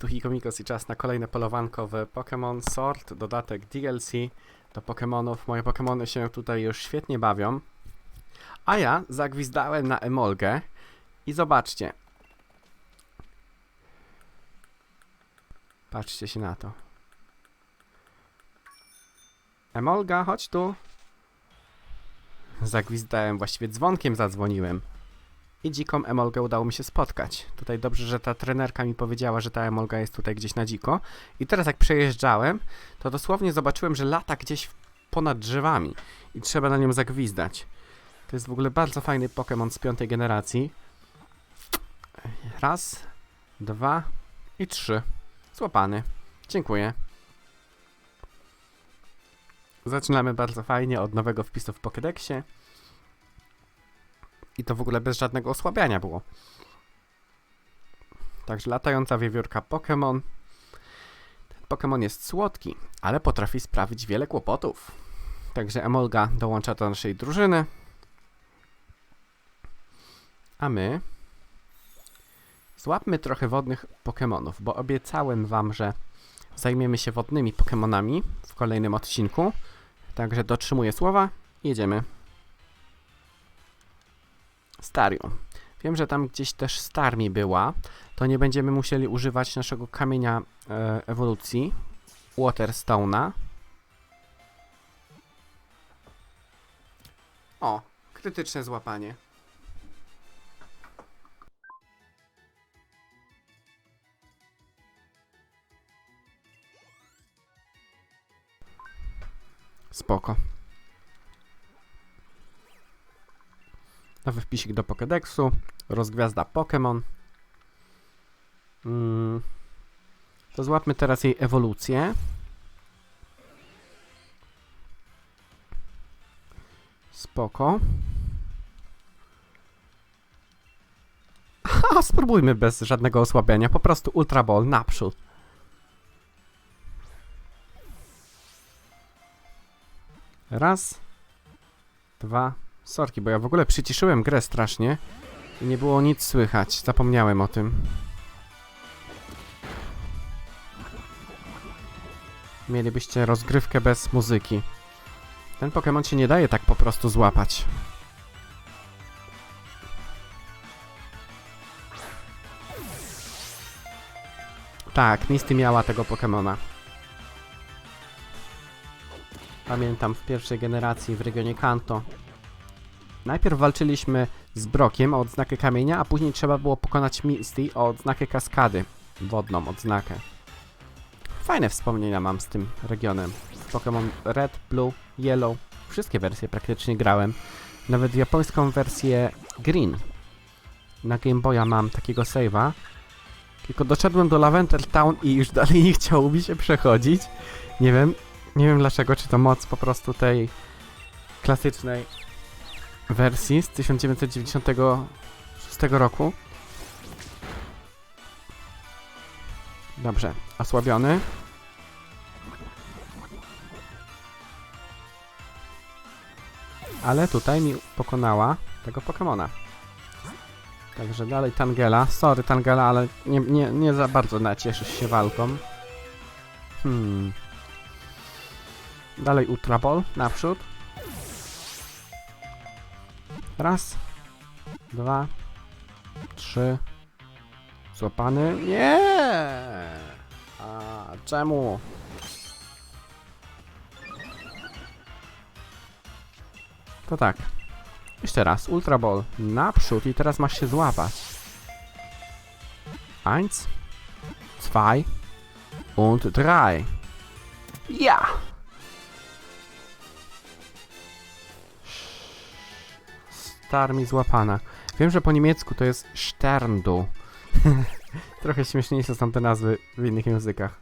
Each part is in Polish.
tu Hikomikos i czas na kolejne polowanko w Pokémon Sword, dodatek DLC do Pokémonów. Moje Pokémony się tutaj już świetnie bawią. A ja zagwizdałem na Emolgę i zobaczcie. Patrzcie się na to. Emolga, chodź tu. Zagwizdałem, właściwie dzwonkiem zadzwoniłem. I dziką Emolgę udało mi się spotkać. Tutaj dobrze, że ta trenerka mi powiedziała, że ta Emolga jest tutaj gdzieś na dziko. I teraz jak przejeżdżałem, to dosłownie zobaczyłem, że lata gdzieś ponad drzewami. I trzeba na nią zagwizdać. To jest w ogóle bardzo fajny Pokémon z piątej generacji. Raz, dwa i trzy. Złapany. Dziękuję. Zaczynamy bardzo fajnie od nowego wpisu w Pokédexie. I to w ogóle bez żadnego osłabiania było. Także latająca wiewiórka Pokémon. Ten Pokémon jest słodki, ale potrafi sprawić wiele kłopotów. Także Emolga dołącza do naszej drużyny. A my złapmy trochę wodnych Pokémonów, bo obiecałem wam, że zajmiemy się wodnymi Pokémonami w kolejnym odcinku. Także dotrzymuję słowa. Jedziemy. Starium. Wiem, że tam gdzieś też Starmi była. To nie będziemy musieli używać naszego kamienia e, ewolucji. Waterstone'a. O, krytyczne złapanie. Spoko. Nowy wpisik do Pokédexu. Rozgwiazda Pokémon. Mm. To złapmy teraz jej ewolucję. Spoko. Ha, spróbujmy bez żadnego osłabiania. Po prostu Ultra Ball naprzód. Raz. Dwa. Sorki, bo ja w ogóle przyciszyłem grę strasznie i nie było nic słychać. Zapomniałem o tym. Mielibyście rozgrywkę bez muzyki. Ten Pokémon się nie daje tak po prostu złapać. Tak, Misty miała tego Pokémona. Pamiętam w pierwszej generacji w regionie Kanto. Najpierw walczyliśmy z Brokiem o odznakę kamienia, a później trzeba było pokonać Misty o odznakę kaskady. Wodną odznakę. Fajne wspomnienia mam z tym regionem. Pokémon Red, Blue, Yellow. Wszystkie wersje praktycznie grałem. Nawet japońską wersję Green. Na Game Boya mam takiego save'a. Tylko doszedłem do Lavender Town i już dalej nie chciało mi się przechodzić. Nie wiem, nie wiem dlaczego, czy to moc po prostu tej klasycznej wersji z 1996 roku. Dobrze, osłabiony. Ale tutaj mi pokonała tego Pokemona. Także dalej Tangela. Sorry Tangela, ale nie, nie, nie za bardzo nacieszysz się walką. Hmm. Dalej Ultra Ball, naprzód. Raz. Dwa. Trzy. Złapany. Nie! A czemu? To tak. Jeszcze raz. Ultra Ball. Naprzód i teraz masz się złapać. Eins. Zwei. Und drei. Ja! Star mi złapana. Wiem, że po niemiecku to jest Sterndu. Trochę śmieszniejsze są te nazwy w innych językach.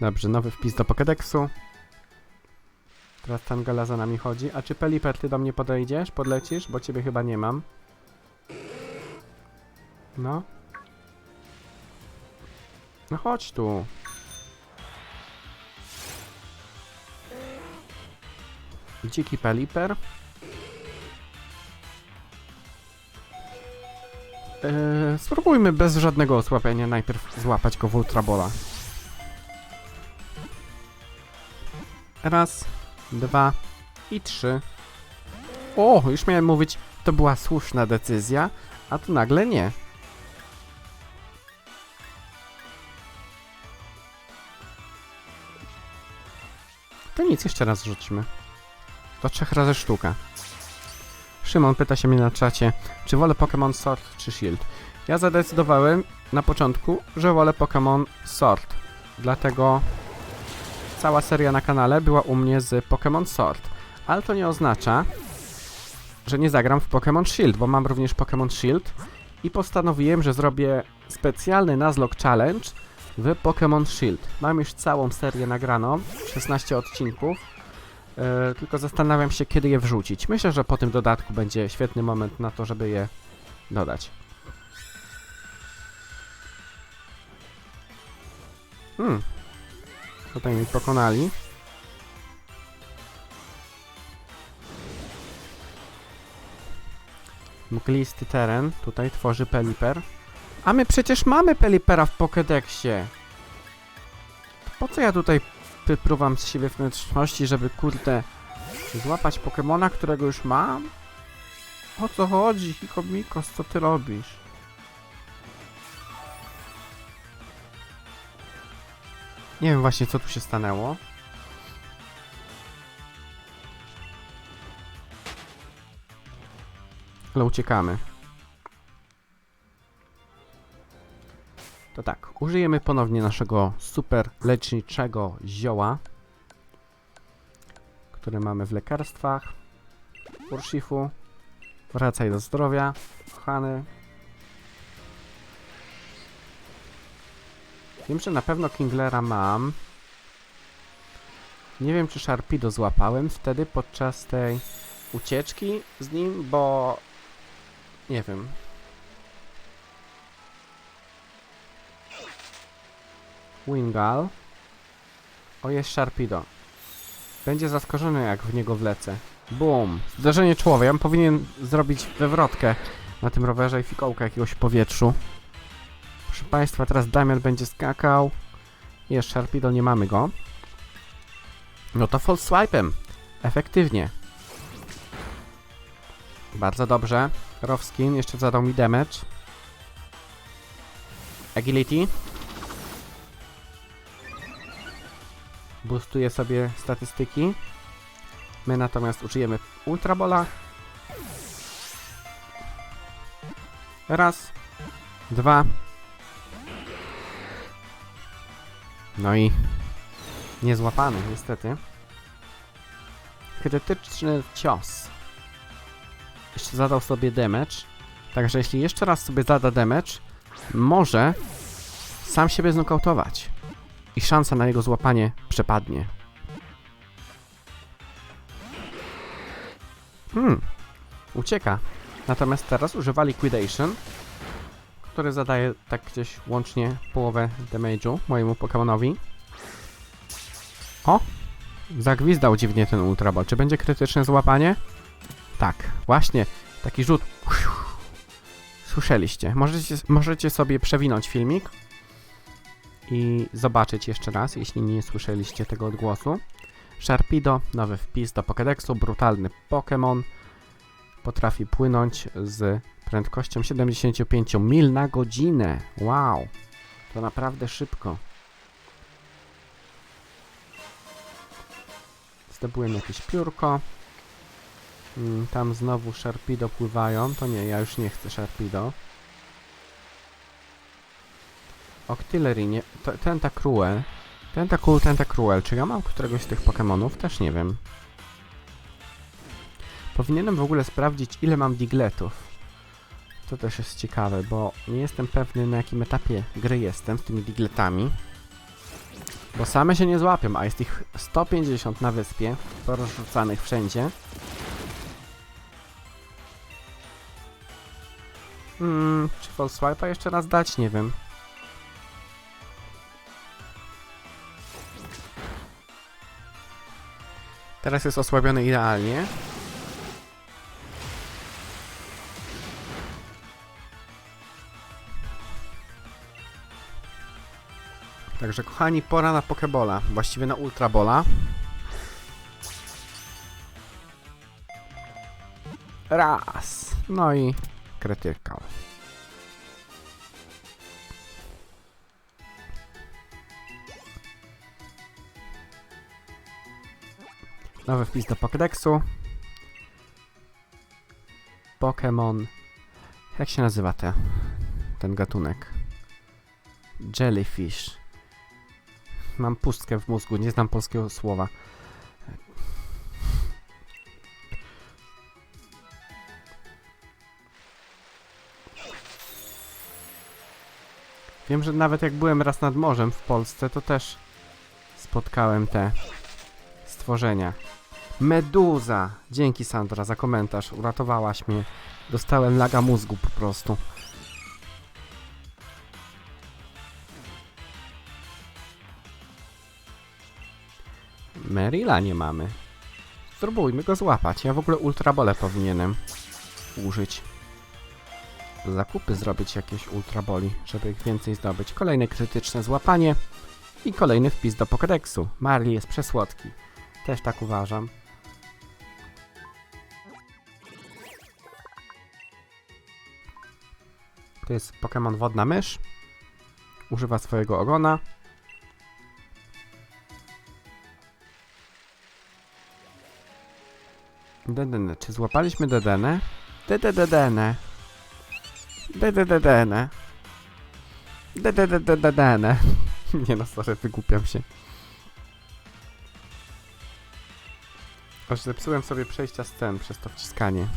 Dobrze, nowy wpis do Pokédexu. Teraz Tangela za nami chodzi. A czy Peliper, ty do mnie podejdziesz? Podlecisz? Bo ciebie chyba nie mam. No. No chodź tu. Dziki Peliper. Yy, spróbujmy bez żadnego osłabienia najpierw złapać go w Ultrabola. Raz, dwa i trzy. O, już miałem mówić, to była słuszna decyzja, a tu nagle nie. To nic, jeszcze raz rzućmy. To trzech razy sztuka. Szymon pyta się mnie na czacie, czy wolę Pokémon Sword czy Shield. Ja zadecydowałem na początku, że wolę Pokémon Sword. Dlatego cała seria na kanale była u mnie z Pokémon Sword. Ale to nie oznacza, że nie zagram w Pokémon Shield, bo mam również Pokémon Shield i postanowiłem, że zrobię specjalny Nuzlocke Challenge w Pokémon Shield. Mam już całą serię nagraną, 16 odcinków, e, tylko zastanawiam się, kiedy je wrzucić. Myślę, że po tym dodatku będzie świetny moment na to, żeby je dodać. Hmm. Tutaj mi pokonali. Mglisty teren tutaj tworzy Peliper. A my przecież mamy Pelipera w Pokédexie. Po co ja tutaj wypruwam z siebie wnętrzności, żeby kurde złapać Pokemona, którego już mam? O co chodzi, Hiko Mikos, co ty robisz? Nie wiem właśnie co tu się stanęło. Ale uciekamy. To tak, użyjemy ponownie naszego super leczniczego zioła, które mamy w lekarstwach. Urshifu, wracaj do zdrowia, kochany. Wiem, że na pewno Kinglera mam. Nie wiem, czy Sharpido złapałem wtedy podczas tej ucieczki z nim, bo... Nie wiem. Wingal. O, jest Sharpido. Będzie zaskoczony, jak w niego wlecę. Boom. Zdarzenie człowieka. Ja powinien zrobić wywrotkę na tym rowerze i fikołka jakiegoś powietrzu. Proszę Państwa, teraz Damian będzie skakał. Jest Sharpido, nie mamy go. No to false swipe'em. Efektywnie. Bardzo dobrze. Rowskin jeszcze zadał mi damage. Agility. Boostuje sobie statystyki. My natomiast użyjemy Ultrabola. Raz. Dwa. No i niezłapany niestety. Krytyczny cios. Jeszcze zadał sobie damage. Także jeśli jeszcze raz sobie zada damage, może sam siebie znokautować. I szansa na jego złapanie przepadnie. Hmm. Ucieka. Natomiast teraz używa Liquidation, który zadaje tak gdzieś łącznie połowę damage'u mojemu Pokemonowi. O! Zagwizdał dziwnie ten Ultra Ball. Czy będzie krytyczne złapanie? Tak, właśnie. Taki rzut. Słyszeliście. Możecie, możecie sobie przewinąć filmik i zobaczyć jeszcze raz, jeśli nie słyszeliście tego odgłosu. Sharpido, nowy wpis do Pokédexu, brutalny Pokémon. Potrafi płynąć z prędkością 75 mil na godzinę. Wow, to naprawdę szybko. Zdobyłem jakieś piórko. Mm, Tam znowu Sharpido pływają. To nie, ja już nie chcę Sharpido. Octillery, nie... to- Tentacruel. Tentacool, Tentacruel. Czy ja mam któregoś z tych Pokémonów? Też nie wiem. Powinienem w ogóle sprawdzić, ile mam Digletów. To też jest ciekawe, bo nie jestem pewny, na jakim etapie gry jestem z tymi Digletami. Bo same się nie złapią, a jest ich 150 na wyspie, porozrzucanych wszędzie. Hmm, czy False Swipe'a jeszcze raz dać? Nie wiem. Teraz jest osłabiony idealnie. Także kochani, pora na Pokebola, właściwie na Ultrabola. Raz. No i krytykał. Nowy wpis do Pokédexu. Pokémon. Jak się nazywa te, ten gatunek? Jellyfish. Mam pustkę w mózgu, nie znam polskiego słowa. Wiem, że nawet jak byłem raz nad morzem w Polsce, to też spotkałem te stworzenia. Meduza! Dzięki Sandra za komentarz, uratowałaś mnie. Dostałem laga mózgu po prostu. Merila nie mamy. Spróbujmy go złapać. Ja w ogóle ultrabole powinienem użyć. Zakupy zrobić jakieś ultraboli, żeby ich więcej zdobyć. Kolejne krytyczne złapanie i kolejny wpis do Pokédexu. Marley jest przesłodki. Też tak uważam. To jest Pokémon Wodna Mysz. Używa swojego ogona. Dedene. Czy złapaliśmy Dedenę? Dededenę. Dededenę. Dededenę. Nie no, sorry, wygłupiam się. Aż zepsułem sobie przejścia scen przez to wciskanie.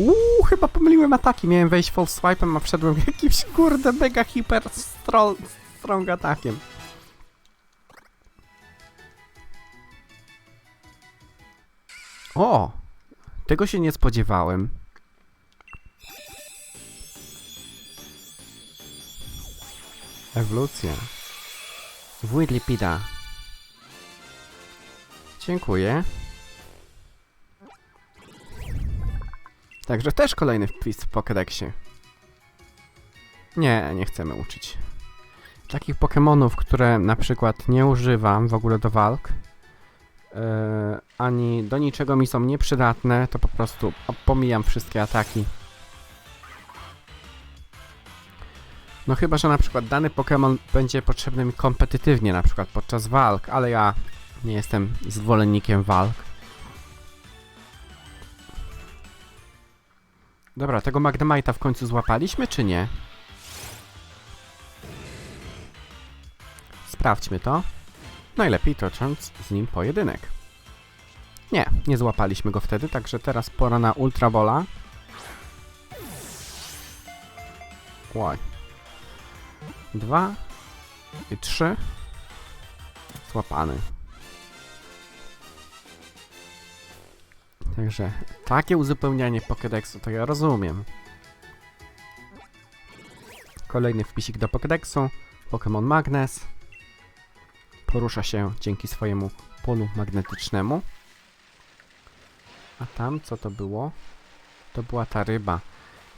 Uuu, chyba pomyliłem ataki. Miałem wejść false swipe'em, a wszedłem jakimś kurde mega hiper strong, atakiem. O! Tego się nie spodziewałem. Ewolucja. Wójt Lipida. Dziękuję. Także też kolejny wpis w Pokédexie. Nie, nie chcemy uczyć. Takich Pokémonów, które na przykład nie używam w ogóle do walk, yy, ani do niczego mi są nieprzydatne, to po prostu pomijam wszystkie ataki. No chyba, że na przykład dany Pokémon będzie potrzebny mi kompetytywnie, na przykład podczas walk, ale ja nie jestem zwolennikiem walk. Dobra, tego Magnemite'a w końcu złapaliśmy, czy nie? Sprawdźmy to. Najlepiej tocząc z nim pojedynek. Nie, nie złapaliśmy go wtedy, także teraz pora na Ultra Bola. Łoj. Dwa i trzy. Złapany. Także takie uzupełnianie Pokédexu to ja rozumiem. Kolejny wpisik do Pokédexu. Pokémon Magnes. Porusza się dzięki swojemu polu magnetycznemu. A tam co to było? To była ta ryba.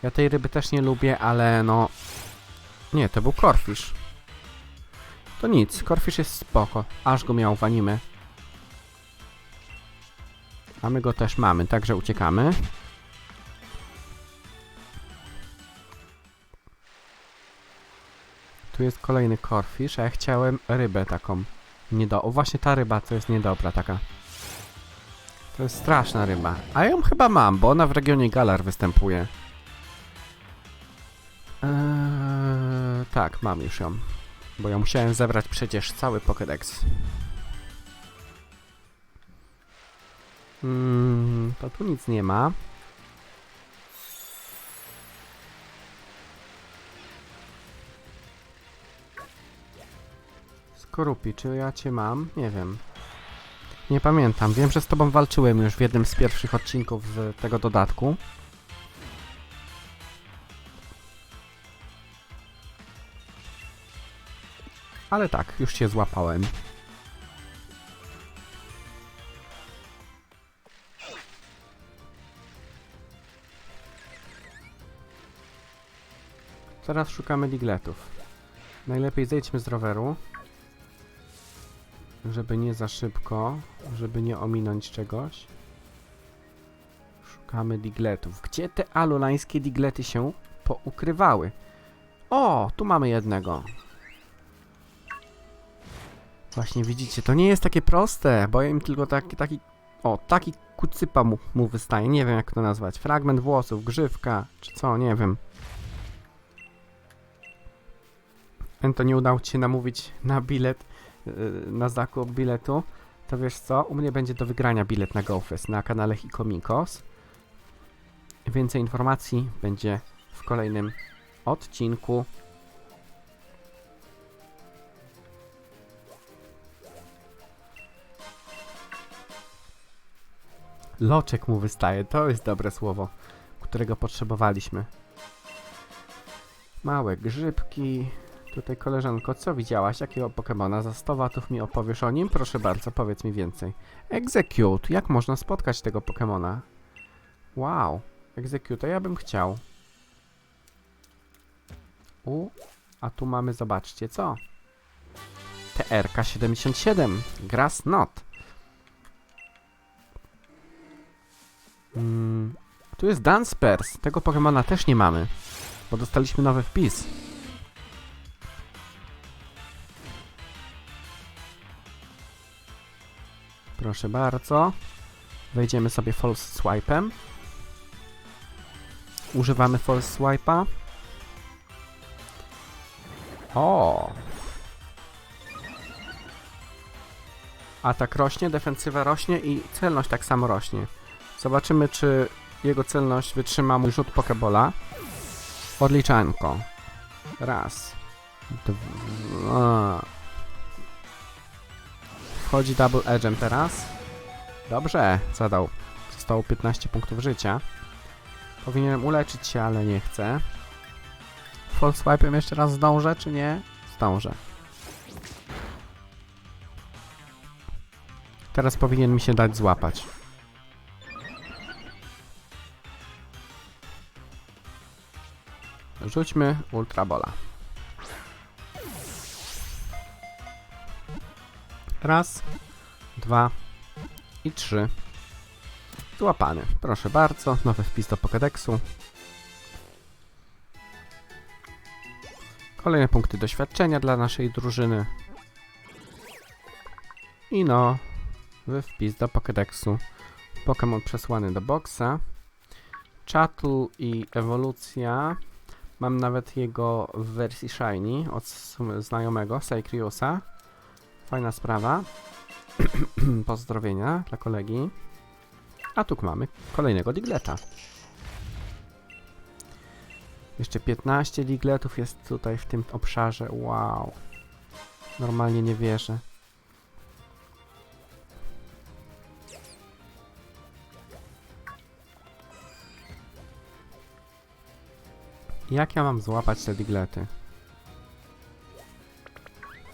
Ja tej ryby też nie lubię, ale no... Nie, to był Corfish. To nic, Corfish jest spoko. Aż go miał w anime. A my go też mamy, także uciekamy. Tu jest kolejny Corfish, a ja chciałem rybę taką. Niedo o, właśnie ta ryba to jest niedobra taka. To jest straszna ryba. A ją chyba mam, bo ona w regionie Galar występuje. Eee, tak, mam już ją. Bo ja musiałem zebrać przecież cały Pokédex. Mm, to tu nic nie ma. Skorupi, czy ja cię mam? Nie wiem. Nie pamiętam. Wiem, że z tobą walczyłem już w jednym z pierwszych odcinków z tego dodatku. Ale tak, już cię złapałem. Teraz szukamy digletów. Najlepiej zejdźmy z roweru. Żeby nie za szybko, żeby nie ominąć czegoś. Szukamy digletów. Gdzie te alulańskie diglety się poukrywały? O, tu mamy jednego. Właśnie widzicie, to nie jest takie proste, bo im tylko taki, taki, o, taki kucypa mu, mu wystaje, nie wiem jak to nazwać, fragment włosów, grzywka, czy co, nie wiem. To nie udało ci się namówić na bilet, yy, na zakup biletu, to wiesz co, u mnie będzie do wygrania bilet na GoFest na kanale Hikomikos. Więcej informacji będzie w kolejnym odcinku. Loczek mu wystaje, to jest dobre słowo, którego potrzebowaliśmy. Małe grzybki. Tutaj koleżanko, co widziałaś? Jakiego Pokemona? Za 100 watów mi opowiesz o nim? Proszę bardzo, powiedz mi więcej. Execute. Jak można spotkać tego Pokemona? Wow. Execute, ja bym chciał. U, a tu mamy, zobaczcie, co? TRK-77. Grass Knot. Mm, tu jest Dunsparce. Tego Pokemona też nie mamy. Bo dostaliśmy nowy wpis. Proszę bardzo. Wejdziemy sobie false swipe'em. Używamy false swipe'a. O! Atak rośnie, defensywa rośnie i celność tak samo rośnie. Zobaczymy, czy jego celność wytrzyma mój rzut Pokebola. Odliczanko. Raz. Dwa. Wchodzi double edge'em teraz. Dobrze, zadał. Zostało 15 punktów życia. Powinienem uleczyć się, ale nie chcę. False swipe'em jeszcze raz zdążę, czy nie? Zdążę. Teraz powinien mi się dać złapać. Rzućmy Ultrabola. Raz, dwa i trzy. Złapany. Proszę bardzo, nowy wpis do Pokédexu. Kolejne punkty doświadczenia dla naszej drużyny. I no, wpis do Pokédexu. Pokémon przesłany do boksa. Chatl i ewolucja. Mam nawet jego w wersji Shiny od znajomego, Saikriusa. Fajna sprawa. Pozdrowienia dla kolegi. A tu mamy kolejnego Digleta. Jeszcze 15 Digletów jest tutaj w tym obszarze. Wow. Normalnie nie wierzę. Jak ja mam złapać te Diglety?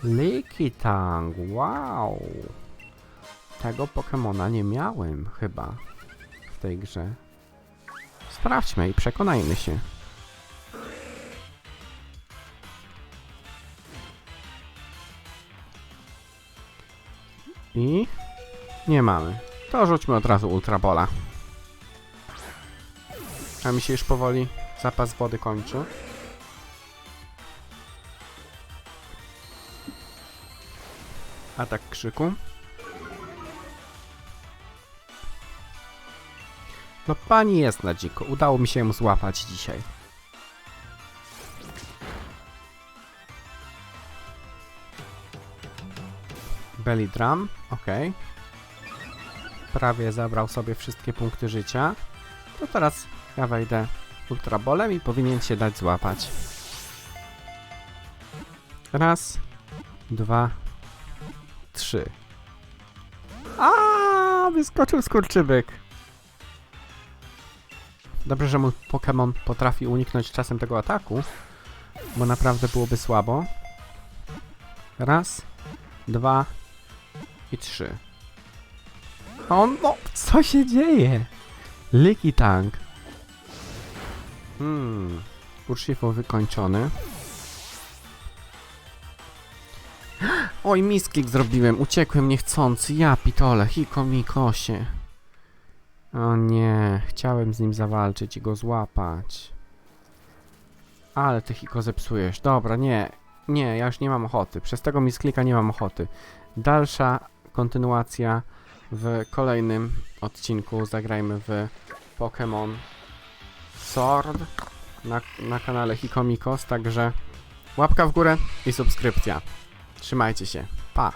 Lickitung, wow! Tego Pokemona nie miałem chyba w tej grze. Sprawdźmy i przekonajmy się. I nie mamy. To rzućmy od razu Ultrabola. A mi się już powoli zapas wody kończy. Atak krzyku. No pani jest na dziko. Udało mi się ją złapać dzisiaj. Belly drum, ok. Prawie zabrał sobie wszystkie punkty życia. To teraz ja wejdę ultrabolem i powinien się dać złapać. Raz, dwa, trzy. A, wyskoczył skurczybyk. Dobrze, że mój Pokémon potrafi uniknąć czasem tego ataku, bo naprawdę byłoby słabo. Raz, dwa i trzy. O no, co się dzieje? Licky Tank. Hmm. Urshifu wykończony. Oj, misklik zrobiłem, uciekłem niechcący, ja pitole, hiko mikosie. O nie, chciałem z nim zawalczyć i go złapać. Ale ty hiko zepsujesz. Dobra, nie, nie, ja już nie mam ochoty. Przez tego misklika nie mam ochoty. Dalsza kontynuacja w kolejnym odcinku. Zagrajmy w Pokémon Sword na, na kanale Hikomikos, także łapka w górę i subskrypcja. 去买几些，爸。